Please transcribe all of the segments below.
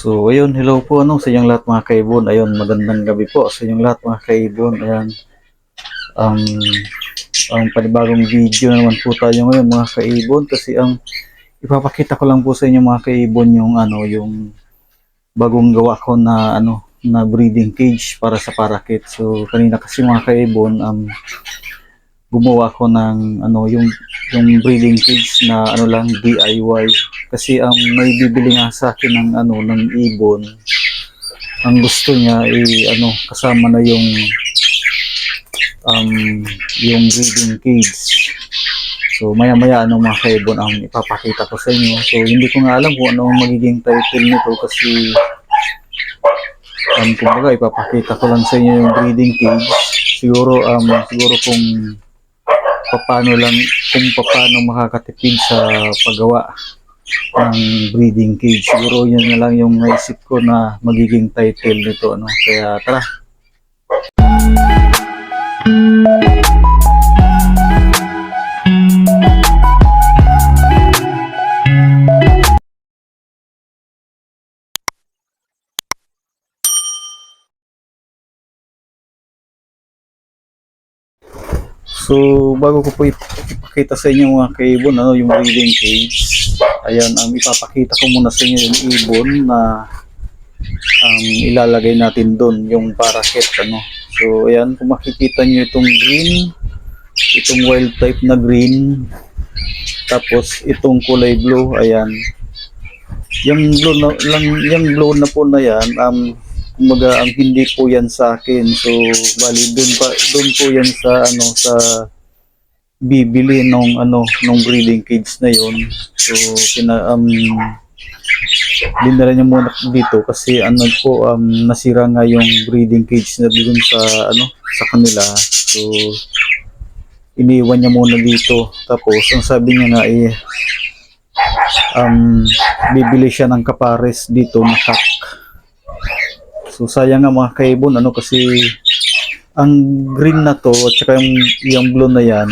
So, ayun, hello po ano sa inyong lahat mga kaibon. Ayun, magandang gabi po sa inyong lahat mga kaibon. Ayan. Ang ang panibagong video naman po tayo ngayon mga kaibon kasi ang ipapakita ko lang po sa inyo mga kaibon yung ano yung bagong gawa ko na ano na breeding cage para sa parakeet. So, kanina kasi mga kaibon um gumawa ko ng ano yung yung breeding cage na ano lang DIY kasi ang may bibili nga sa akin ng ano ng ibon ang gusto niya ay ano kasama na yung um yung breeding cage. So maya maya ano mga kaibon ang ipapakita ko sa inyo. So hindi ko nga alam kung ano ang magiging title nito kasi um kumbaga ipapakita ko lang sa inyo yung breeding cage. Siguro um siguro kung paano lang kung paano makakatipid sa paggawa ng breeding cage. Siguro yun na lang yung naisip ko na magiging title nito. Ano? Kaya tara. So, bago ko po ip- ipakita sa inyo mga kaibon, ano, yung breeding cage. Ayan, ang ipapakita ko muna sa inyo yung ibon na um, ilalagay natin doon, yung parakeet, ano. So, ayan, kung makikita nyo itong green, itong wild type na green, tapos itong kulay blue, ayan. Yung blue na, lang, yung blue na po na yan, um, kumbaga ang hindi po yan sa akin. So, bali doon pa doon po yan sa ano sa bibili nung ano nung breeding cage na yon. So, pina um dinala niya muna dito kasi ano po um nasira nga yung breeding cage na doon sa ano sa kanila. So, iniwan niya muna dito. Tapos, ang sabi niya nga eh um, bibili siya ng kapares dito na kak. So sayang nga mga kaibon ano kasi ang green na to at saka yung, yung blue na yan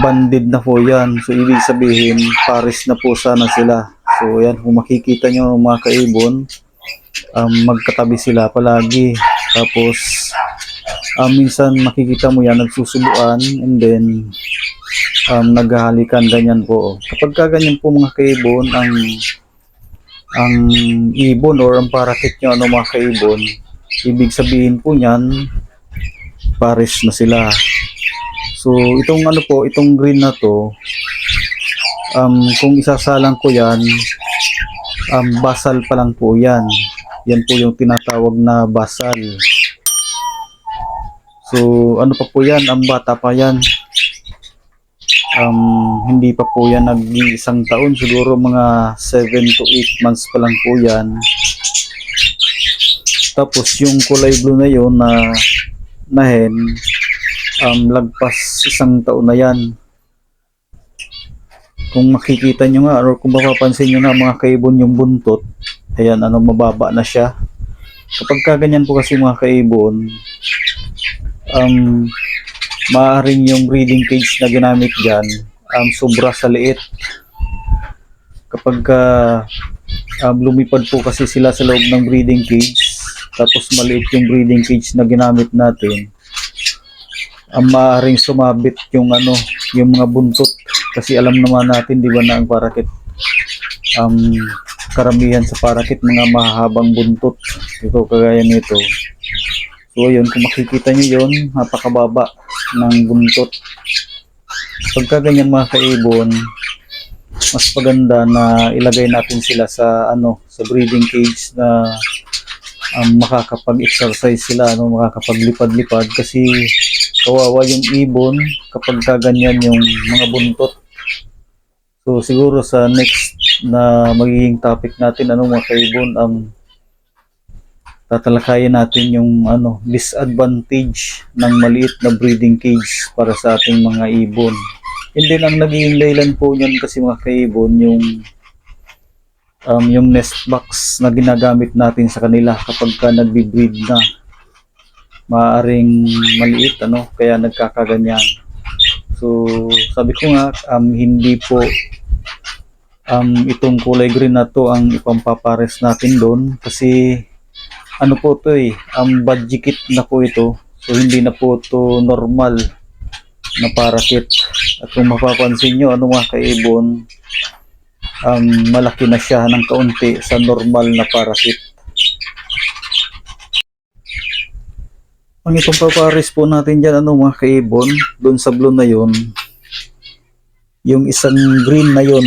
banded na po yan. So ibig sabihin pares na po sana sila. So yan kung makikita nyo mga kaibon um, magkatabi sila palagi. Tapos um, minsan makikita mo yan nagsusubuan and then um, naghahalikan ganyan po. Kapag ka ganyan po mga kaibon ang ang ibon or ang parakeet nyo ano mga kaibon, ibig sabihin po niyan, pares na sila. So, itong ano po, itong green na to, um, kung isasalang ko yan, um, basal pa lang po yan. Yan po yung tinatawag na basal. So, ano pa po yan, ang bata pa yan. Um, hindi pa po yan nag isang taon, siguro mga 7 to 8 months pa lang po yan. Tapos yung kulay blue na yun na na hen, um, lagpas isang taon na yan. Kung makikita nyo nga, or kung mapapansin nyo nga mga kaibon yung buntot, ayan, ano, mababa na siya. Kapag kaganyan po kasi mga kaibon, um, maaaring yung breeding cage na ginamit dyan, um, sobra sa liit. Kapag uh, um, lumipad po kasi sila sa loob ng breeding cage, tapos maliit yung breeding cage na ginamit natin, ang maaaring sumabit yung ano, yung mga buntot. Kasi alam naman natin, di ba na ang parakit, um, karamihan sa parakit, mga mahahabang buntot. Ito, kagaya nito. So, yun, kung makikita nyo yun, napakababa ng buntot. Pagka ganyan mga kaibon, mas paganda na ilagay natin sila sa ano sa breeding cage na um, makakapag-exercise sila, ano, makakapaglipad-lipad kasi kawawa yung ibon kapag kaganyan yung mga buntot. So siguro sa next na magiging topic natin ano mga kaibon um tatalakayin natin yung ano disadvantage ng maliit na breeding cage para sa ating mga ibon. And then ang naging dahilan po niyan kasi mga kaibon yung um, yung nest box na ginagamit natin sa kanila kapag ka nagbi-breed na maaring maliit ano kaya nagkakaganyan so sabi ko nga um, hindi po um, itong kulay green na to ang ipampapares natin doon kasi ano po to eh, um, budget kit na po ito. So hindi na po to normal na parakit. At kung mapapansin nyo, ano mga kaibon, um, malaki na siya ng kaunti sa normal na parakit. Ang itong papares po natin dyan, ano mga kaibon, doon sa blue na yon yung isang green na yon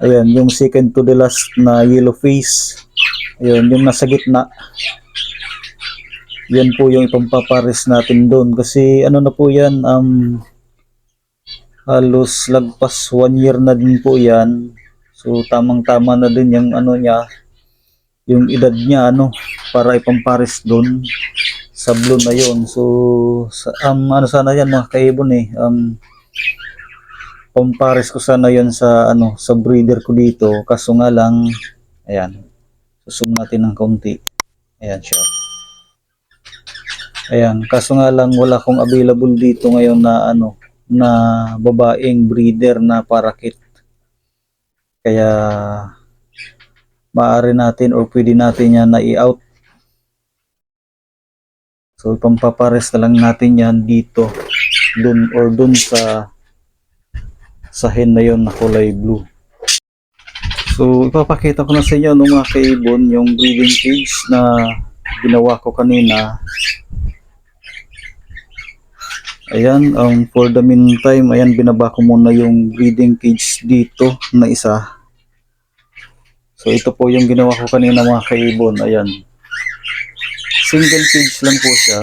ayan, yung second to the last na yellow face, ayan, yung nasa gitna, yan po yung ipampapares natin doon. Kasi ano na po yan um halos lagpas one year na din po yan. So tamang tama na din yung ano niya yung edad niya ano para ipampares doon sa blue na yon so sa, um, ano sana yan mga kaibon eh um, pampares ko sana yon sa ano sa breeder ko dito. Kaso nga lang ayan susum natin ng kaunti ayan siya Ayan, kaso nga lang wala akong available dito ngayon na ano, na babaeng breeder na parakit. Kaya maaari natin or pwede natin yan na i-out. So pampapares na lang natin yan dito, dun or dun sa sa hen na yon na kulay blue. So ipapakita ko na sa inyo no mga kaibon yung breeding cage na ginawa ko kanina Ayan, um, for the meantime, ayan, binaba ko muna yung breeding cage dito na isa. So, ito po yung ginawa ko kanina mga kaibon. Ayan. Single cage lang po siya.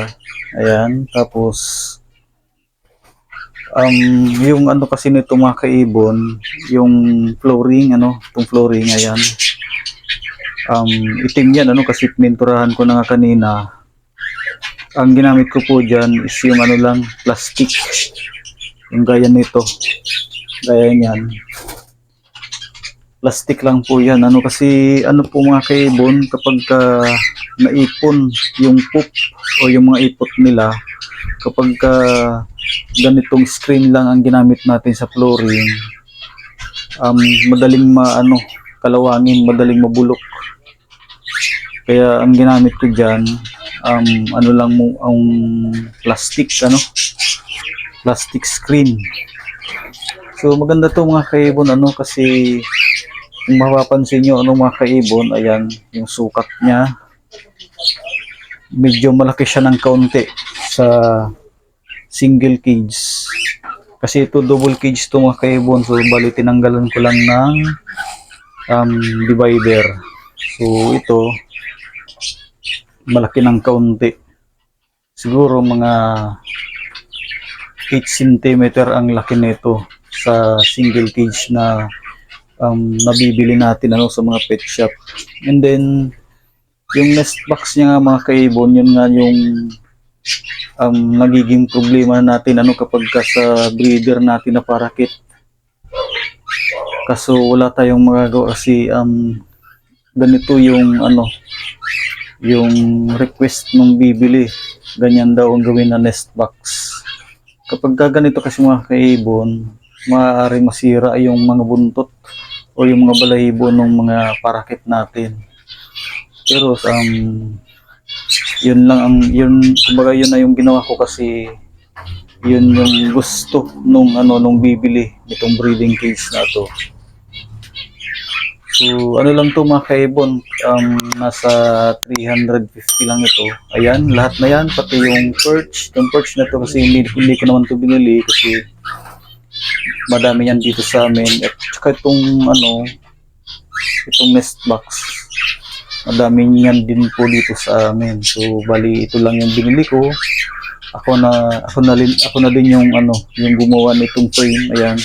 Ayan, tapos, um, yung ano kasi nito mga kaibon, yung flooring, ano, itong flooring, ayan. Um, itim yan, ano, kasi pininturahan ko na nga kanina ang ginamit ko po dyan is yung ano lang, plastic. Yung gaya nito. Gaya niyan. Plastic lang po yan. Ano kasi, ano po mga kaibon, kapag ka naipon yung poop o yung mga ipot nila, kapag ka ganitong screen lang ang ginamit natin sa flooring, um, madaling maano, kalawangin, madaling mabulok. Kaya ang ginamit ko dyan, um, ano lang mo, ang plastic, ano, plastic screen. So maganda to mga kaibon, ano, kasi kung mapapansin nyo, ano mga kaibon, ayan, yung sukat niya, medyo malaki siya ng kaunti sa single cage. Kasi ito double cage to mga kaibon, so bali tinanggalan ko lang ng um, divider. So ito, malaki ng kaunti. Siguro mga 8 cm ang laki nito sa single cage na um, nabibili natin ano sa mga pet shop. And then yung nest box niya nga mga kaibon, yun nga yung um, nagiging problema natin ano kapag ka sa breeder natin na parakit. Kaso wala tayong magagawa kasi um, ganito yung ano yung request nung bibili. Ganyan daw ang gawin na nest box. Kapag ka ganito kasi mga kaibon maaari masira yung mga buntot o yung mga balahibo ng mga parakit natin pero um, yun lang ang yun kumbaga yun na yung ginawa ko kasi yun yung gusto nung ano nung bibili nitong breeding cage na to So, ano lang to mga kaibon, um, nasa 350 lang ito. Ayan, lahat na yan, pati yung perch. Yung perch na to kasi hindi, hindi ko naman to binili kasi madami yan dito sa amin. At saka itong ano, itong nest box. Madami yan din po dito sa amin. So, bali ito lang yung binili ko. Ako na ako na din ako na din yung ano, yung gumawa nitong frame. Ayan.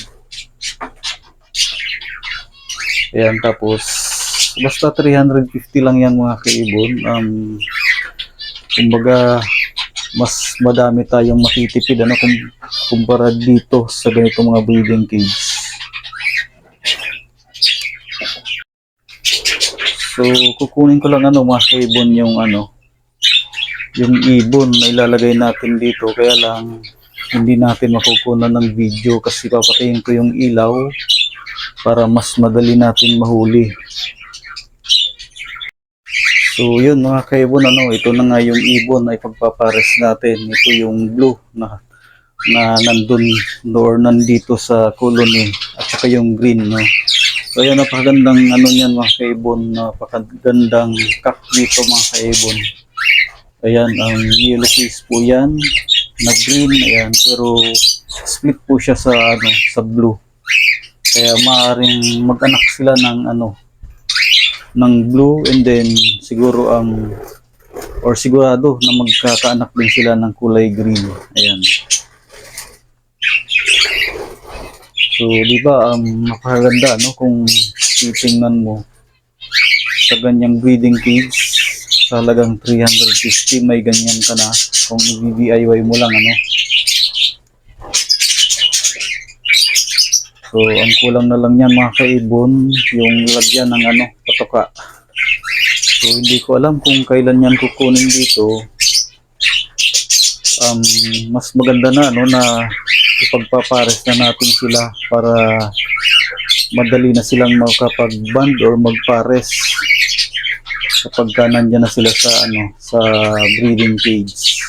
Ayan, tapos, basta 350 lang yan mga kaibon. Um, kumbaga, mas madami tayong matitipid ano, kung, kumpara dito sa ganito mga breeding cage. So, kukunin ko lang ano mga kaibon yung ano, yung ibon na ilalagay natin dito. Kaya lang, hindi natin makukunan ng video kasi papatayin ko yung ilaw para mas madali natin mahuli. So yun mga kaibon, ano, ito na nga yung ibon na ipagpapares natin. Ito yung blue na na nandun or nandito sa colony at saka yung green no. So ayan napakagandang ano niyan mga kaibon, napakagandang cock dito mga kaibon. Ayan ang yellow face po yan, na green ayan pero split po siya sa ano sa blue. Kaya maaring mag-anak sila ng ano ng blue and then siguro ang or sigurado na magkakaanak din sila ng kulay green. Ayan. So, di ba, um, napakaganda, no? Kung titingnan mo sa ganyang breeding cage, sa halagang 350, may ganyan ka na. Kung i-DIY mo lang, ano? So, ang kulang na lang yan, mga kaibon, yung lagyan ng, ano, patoka. So, hindi ko alam kung kailan yan kukunin dito. Um, mas maganda na, no, na ipagpapares na natin sila para madali na silang makapag-band or magpares kapag ka nandyan na sila sa ano sa breeding cage.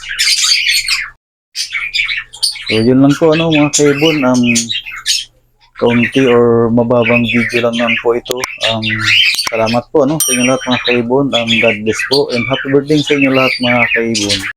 So yun lang po ano mga kaibon um kaunti or mababang video lang naman po ito. Um salamat po ano sa inyo lahat mga kaibon. Um God bless po and happy birthday sa inyo lahat mga kaibon.